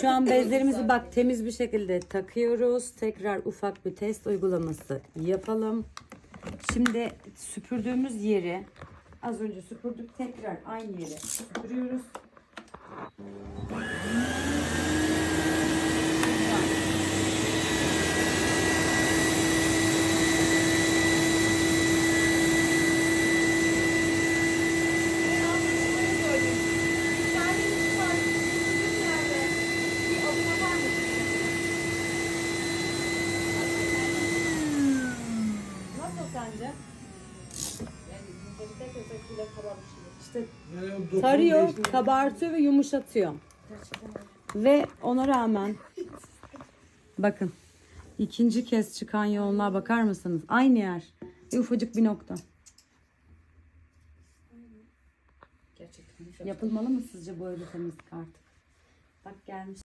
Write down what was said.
Şu an bezlerimizi bak temiz bir şekilde takıyoruz. Tekrar ufak bir test uygulaması yapalım. Şimdi süpürdüğümüz yeri az önce süpürdük. Tekrar aynı yere süpürüyoruz. Sence? İşte tarıyor, kabartıyor ve yumuşatıyor. Ve ona rağmen bakın ikinci kez çıkan yoğunluğa bakar mısınız? Aynı yer. Ve ufacık bir nokta. Gerçekten. Yapılmalı mı sizce böyle temizlik artık? Bak gelmiş.